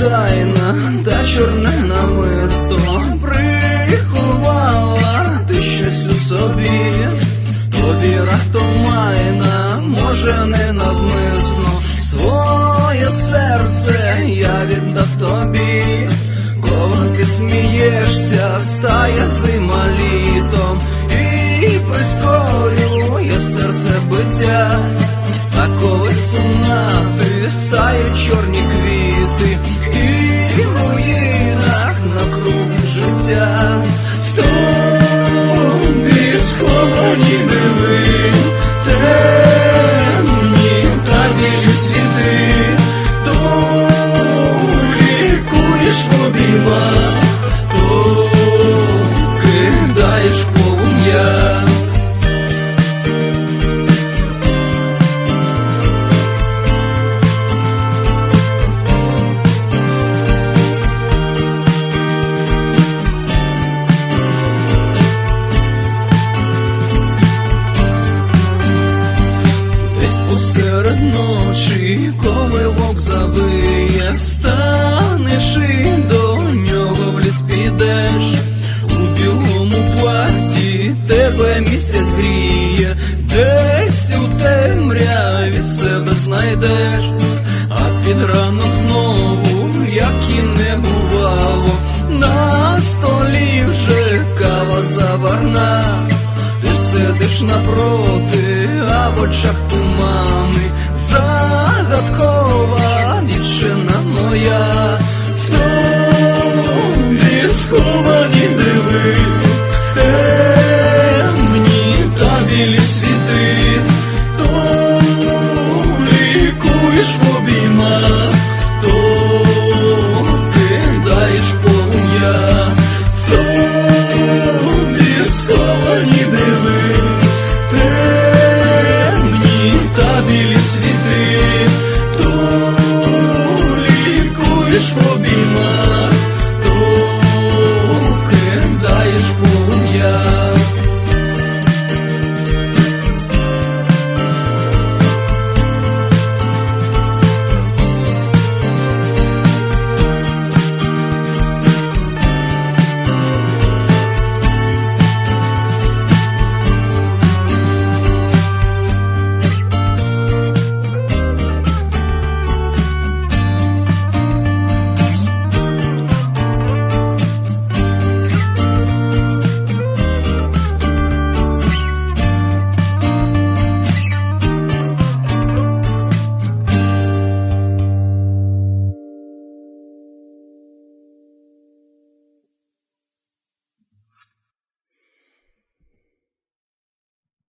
тайна та чорне намисто. Приховала ти щось у собі, тобі раптом майна, може, не навмисно. Своє серце я віддав тобі, коли ти смієшся, стає зима літом. І прискорює серце биття, а коли сумна ти сає чорні квіти. Посеред ночі, коли вовк завиє, станеш і до нього в ліс підеш, у білому платі тебе місяць гріє, десь у темряві себе знайдеш, сидиш напроти, а в очах тумани, загадкова Milão.